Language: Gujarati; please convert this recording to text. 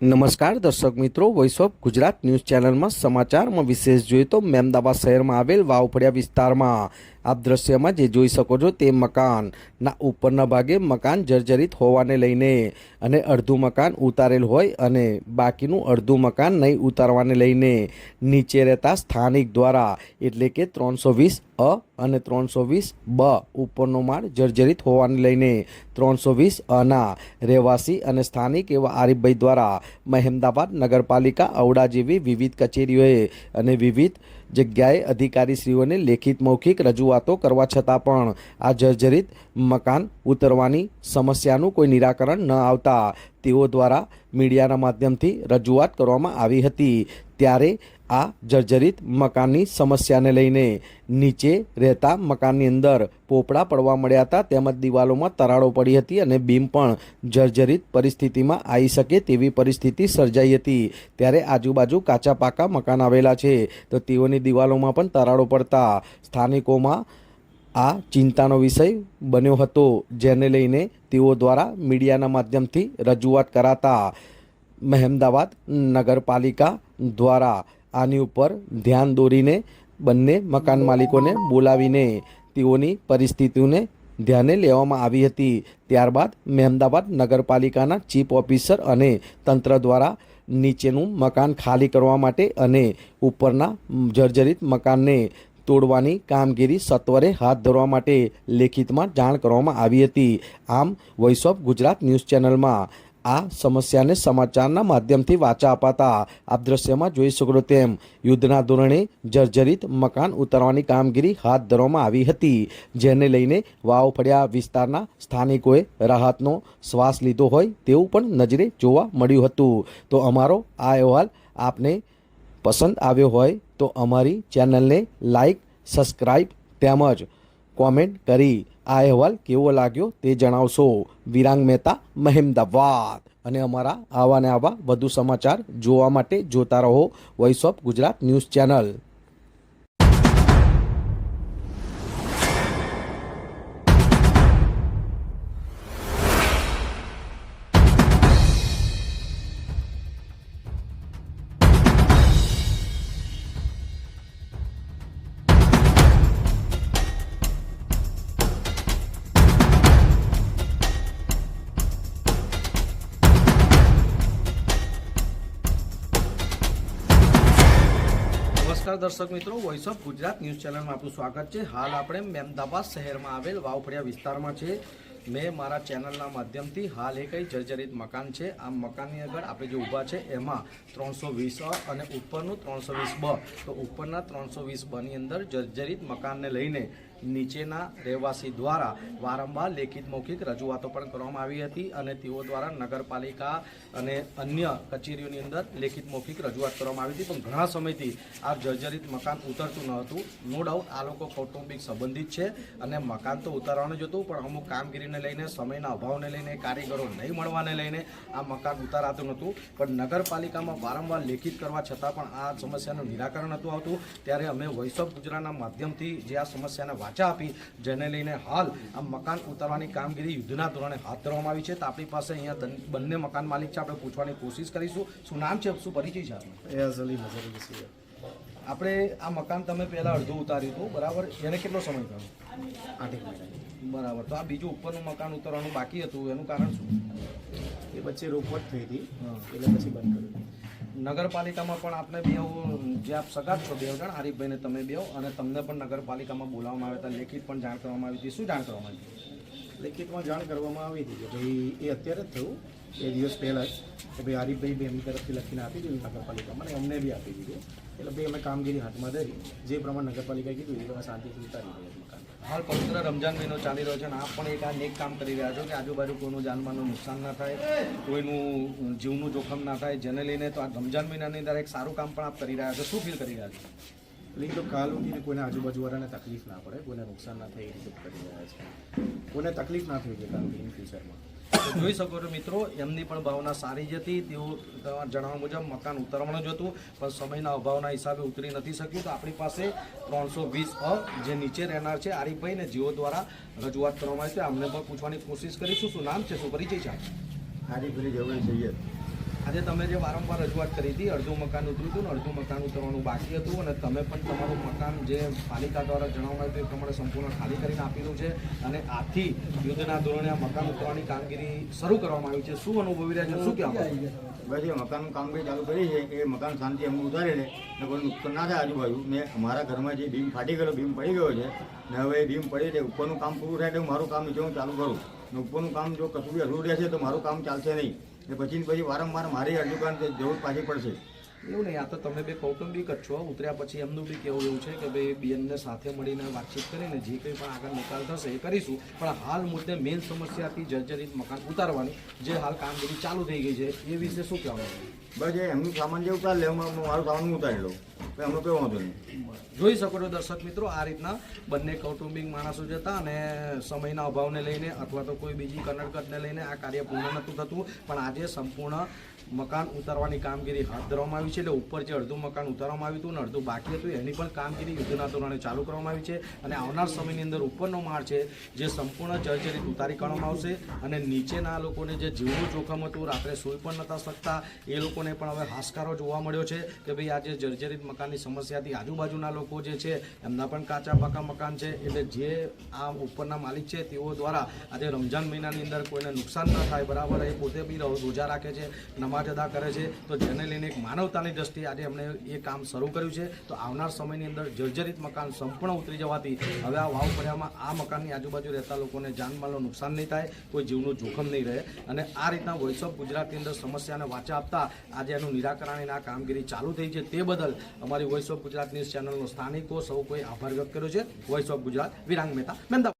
નમસ્કાર, દર્શક મિત્રો. વોઇસ ઓફ ગુજરાત ન્યૂઝ ચેનલમાં સમાચારમાં વિશેષ જોઈએ તો મહેમદાબાદ શહેરમાં આવેલ વાવફળિયા વિસ્તારમાં આપ દ્રશ્યમાં જે જોઈ શકો છો તે મકાનના ઉપરના ભાગે મકાન જર્જરિત હોવાને લઈને અને અડધું મકાન ઉતારેલ હોય અને બાકીનું અડધું મકાન નહીં ઉતારવાને લઈને નીચે રહેતા સ્થાનિક દ્વારા, એટલે કે ત્રણસો વીસ અ અને ત્રણસો વીસ બ ઉપરનો માળ જર્જરિત હોવાને લઈને ત્રણસો વીસ અના રહેવાસી અને સ્થાનિક એવા આરીફભાઈ દ્વારા મહેમદાબાદ નગરપાલિકા ઔડા જેવી વિવિધ કચેરીઓએ અને વિવિધ જગ્યાએ અધિકારીશ્રીઓને લેખિત મૌખિક રજૂઆતો કરવા છતાં પણ આ જર્જરિત મકાન ઉતરવાની સમસ્યાનું કોઈ નિરાકરણ ન આવતા તેઓ દ્વારા મીડિયાના માધ્યમથી રજૂઆત કરવામાં આવી હતી. ત્યારે આ જર્જરિત મકાનની સમસ્યાને લઈને નીચે રહેતા મકાનની અંદર પોપડા પડવા મળ્યા હતા. તેમજ દિવાલોમાં તરાડો પડી હતી અને બીમ પણ જર્જરિત પરિસ્થિતિમાં આવી શકે તેવી પરિસ્થિતિ સર્જાઈ હતી. ત્યારે આજુબાજુ કાચા પાકા મકાન આવેલા છે. તો તેઓની દિવાલોમાં પણ તરાડો પડતા સ્થાનિકોમાં આ ચિંતાનો વિષય બન્યો હતો, જેને લઈને તેઓ દ્વારા મીડિયાના માધ્યમથી રજૂઆત કરાતા મહેમદાવાદ નગરપાલિકા દ્વારા આની ઉપર ધ્યાન દોરીને બંને મકાન માલિકોને બોલાવીને તેઓની પરિસ્થિતિઓને ધ્યાને લેવામાં આવી હતી. ત્યારબાદ મહેમદાબાદ નગરપાલિકાના ચીફ ઓફિસર અને તંત્ર દ્વારા નીચેનું મકાન ખાલી કરવા માટે અને ઉપરના જર્જરિત મકાનને તોડવાની કામગીરી સત્વરે હાથ ધરવા માટે લેખિતમાં જાણ કરવામાં આવી હતી. આમ વોઇસ ઓફ ગુજરાત ન્યૂઝ ચેનલમાં આ સમસ્યાને સમાચારના માધ્યમથી વાચા અપાતા. આપ દ્રશ્યમાં જોઈ શકો તેમ, યુદ્ધના ધોરણે જર્જરિત મકાન ઉતારવાની કામગીરી હાથ ધરવામાં આવી હતી, જેને લઈને વાવ ફળિયા વિસ્તારના સ્થાનિકોએ રાહતનો શ્વાસ લીધો હોય તેવું પણ નજરે જોવા મળ્યું હતું. તો અમારો આ અહેવાલ આપને પસંદ આવ્યો હોય તો અમારી ચેનલને લાઈક, સબસ્ક્રાઈબ તેમજ કોમેન્ટ કરી આ અહેવાલ કેવો લાગ્યો તે જણાવશો. વિરાંગ મહેતા, મહેમદાવાદ. અને અમારા આવા ને આવા વધુ સમાચાર જોવા માટે જોતા રહો. Voice of Gujarat news channel નમસ્કાર દર્શક મિત્રો વોઇસ ઓફ ગુજરાત ન્યૂઝ ચેનલમાં આપનું સ્વાગત છે. હાલ આપણે મહેમદાબાદ શહેરમાં આવેલ વાવફળિયા વિસ્તારમાં છે. મેં મારા ચેનલના માધ્યમથી હાલ એક જર્જરિત મકાન છે. આ મકાનની આગળ આપણે જે ઊભા છે, એમાં ત્રણસો વીસ અને ઉપરનું ત્રણસો વીસ બ. તો ઉપરના ત્રણસો વીસ બની અંદર જર્જરિત મકાનને લઈને નીચેના રહેવાસી દ્વારા વારંવાર લેખિત મૌખિક રજૂઆતો પણ કરવામાં આવી હતી અને તેઓ દ્વારા નગરપાલિકા અને અન્ય કચેરીઓની અંદર લેખિત મૌખિક રજૂઆત કરવામાં આવી હતી. પણ ઘણા સમયથી આ જર્જરિત મકાન ઉતરતું ન હતું. નો ડાઉટ આ લોકો કૌટુંબિક સંબંધિત છે અને મકાન તો ઉતારવાનું જ હતું, પણ અમુક કામગીરીને લઈને, સમયના અભાવને લઈને, કારીગરો નહીં મળવાને લઈને આ મકાન ઉતારાતું નહોતું. પણ નગરપાલિકામાં વારંવાર લેખિત કરવા છતાં પણ આ સમસ્યાનું નિરાકરણ નહોતું આવતું. ત્યારે અમે વોઇસ ગુજરાતના માધ્યમથી જે આ સમસ્યાને વાચા આપી જેને લઈને હાલ આ મકાન ઉતારવાની કામગીરી યુદ્ધના ધોરણે હાથ ધરવામાં આવી છે. તો આપણી પાસે અહીંયા બંને મકાન માલિક છે. આપણે પૂછવાની કોશિશ કરીશું. શું નામ છે? શું પરિચય છે આપનો? આપણે આ મકાન તમે પહેલાં અડધું ઉતાર્યું હતું. બરાબર? એને કેટલો સમય થયો? આઠેક મહિના. બરાબર. તો આ બીજું ઉપરનું મકાન ઉતારવાનું બાકી હતું. એનું કારણ શું? એ વચ્ચે રોકવટ થઈ હતી. એટલે પછી બંધ કર્યું. નગરપાલિકામાં પણ આપણે બે જે આપ સગા છો, બે જણ હરીફભાઈને તમે બે અને તમને પણ નગરપાલિકામાં બોલાવવામાં આવ્યા હતા, લેખિત પણ જાણ કરવામાં આવી હતી. શું જાણ કરવામાં આવી લેખિતમાં જાણ કરવામાં આવી હતી કે ભાઈ એ અત્યારે જ થયું? બે દિવસ પહેલાં જ કે ભાઈ આરીફભાઈ બી એમની તરફથી લખીને આપી દીધું નગરપાલિકામાં અને અમને બી આપી દીધું. એટલે ભાઈ અમે કામગીરી હાથમાં ધરી. જે પ્રમાણે નગરપાલિકાએ કીધું એ પ્રમાણે શાંતિથી ઉતારી દઈએ મકાન હાલ પવિત્ર રમજાન મહિનો ચાલી રહ્યો છે અને આપ પણ એક આ નેક કામ કરી રહ્યા છો કે આજુબાજુ કોઈનું જાનમાલનું નુકસાન ના થાય કોઈનું જીવનું જોખમ ના થાય. જેને લઈને તો આ રમજાન મહિનાની અંદર એક સારું કામ પણ આપ કરી રહ્યા છો. શું ફીલ કરી રહ્યા છો? એટલે તો કાલ ઉઠીને કોઈને આજુબાજુવાળાને તકલીફ ના પડે કોઈને નુકસાન ના થાય એ રીતે કરી રહ્યા છે. કોઈને તકલીફ ના થઈ જોઈએ કામગીરી ઇન ફ્યુચરમાં જોઈ શકો છો મિત્રો, એમની પણ ભાવના સારી જ હતી. તેઓ જણાવ્યા મુજબ મકાન ઉતરવાનું જ હતું, પણ સમયના અભાવના હિસાબે ઉતરી નથી શક્યું તો આપણી પાસે ત્રણસો વીસ અ જે નીચે રહેનાર છે, આરીફભાઈ ને જીઓ દ્વારા રજૂઆત કરવામાં આવી છે, અમને પણ પૂછવાની કોશિશ કરીશું. શું નામ છે? શું પરિચય છે આરીફભાઈ જવણી સૈયદ. આજે તમે જે વારંવાર રજૂઆત કરી હતી, અડધું મકાન ઉતર્યું હતું અડધું મકાન ઉતરવાનું બાકી હતું અને તમે પણ તમારું મકાન જે પાલિકા દ્વારા જણાવવામાં આવ્યું એ પ્રમાણે સંપૂર્ણ ખાલી કરીને આપેલું છે અને આથી યુદ્ધના ધોરણે આ મકાન ઉતરવાની કામગીરી શરૂ કરવામાં આવી છે. શું અનુભવી રહ્યા છે? શું કહેવા એ મકાનનું કામ બી ચાલુ કરી છે, એ મકાન શાંતિ અમે ઉતારે છે ને કોઈ નુકસાન ના થાય આજુબાજુ. ને અમારા ઘરમાં જે ભીમ ફાટી ગયો બીમ પડી ગયો છે, ને હવે બીમ પડી છે, ઉપરનું કામ પૂરું થાય તો મારું કામ નીચે હું ચાલુ કરું. ને ઉપરનું કામ જો કશું બી અધૂરું રહેશે તો મારું કામ ચાલશે નહીં. ને પછી પછી વારંવાર મારી કરવાની જરૂર પાછી પડશે. એવું નહીં આ તો તમે બે કૌટુંબિક જ છો. ઉતર્યા પછી એમનું બી કેવું એવું છે કે ભાઈ બેનને સાથે મળીને વાતચીત કરીને જે કંઈ પણ આગળ નિકાલ થશે એ કરીશું. પણ હાલ મુદ્દે મેઇન સમસ્યા હતી જર્જરિત મકાન ઉતારવાની જે હાલ કામગીરી ચાલુ થઈ ગઈ છે એ વિશે શું કહેવાનું? બસ એમનું સામાન જે ઉતારી લે મારું સામાન ઉતારી લઉં. એમનો કેવો વાંધો નહીં. જોઈ શકો છો દર્શક મિત્રો, આ રીતના બંને કૌટુંબિક માણસો જતા અને સમયના અભાવને લઈને અથવા તો કોઈ બીજી કનડકટને લઈને આ કાર્ય પૂર્ણ નહોતું થતું. પણ આજે સંપૂર્ણ મકાન ઉતારવાની કામગીરી હાથ ધરવામાં આવી છે. એટલે ઉપર જે અડધું મકાન ઉતારવામાં આવ્યું હતું અને અડધું બાકી હતું, એની પણ કામગીરી યુદ્ધના ધોરણે ચાલુ કરવામાં આવી છે. અને આવનાર સમયની અંદર ઉપરનો માળ છે, જે સંપૂર્ણ જર્જરિત ઉતારી કાઢવામાં આવશે. અને નીચેના લોકોને જે જીવનું જોખમ હતું, રાત્રે સૂઈ પણ નતા શકતા. એ લોકોને પણ હવે હાશકારો જોવા મળ્યો છે કે ભાઈ, આ જે જર્જરિત મકાનની સમસ્યાથી આજુબાજુના લોકો જે છે, એમના પણ કાચા પાકા મકાન છે. એટલે જે આ ઉપરના માલિક છે, તેઓ દ્વારા આજે રમજાન મહિનાની અંદર કોઈને નુકસાન ન થાય, બરાબર? એ પોતે બી રોજા રાખે છે. નમાજ અદા કરે છે, તો જેને લઈને એક માનવતાની દ્રષ્ટિએ આજે એમણે એ કામ શરૂ કર્યું છે, તો આવનાર સમયની અંદર જર્જરિત મકાન સંપૂર્ણ ઉતરી જવાથી હવે આ વાવ પડ્યામાં આ મકાનની આજુબાજુ રહેતા લોકોને જાનમાલનું નુકસાન નહીં થાય, કોઈ જીવનું જોખમ નહીં રહે અને આ રીતના વોઇસ ઓફ ગુજરાતની અંદર સમસ્યાને વાચા આપતા આજે એનું નિરાકરણ એના કામગીરી ચાલુ થઈ છે, તે બદલ અમારી વોઇસ ઓફ ગુજરાત ન્યૂઝ ચેનલનો સ્થાનિકો સૌ કોઈ આભાર વ્યક્ત કર્યો છે. Voice of Gujarat, Virang Mehta Mehmedabad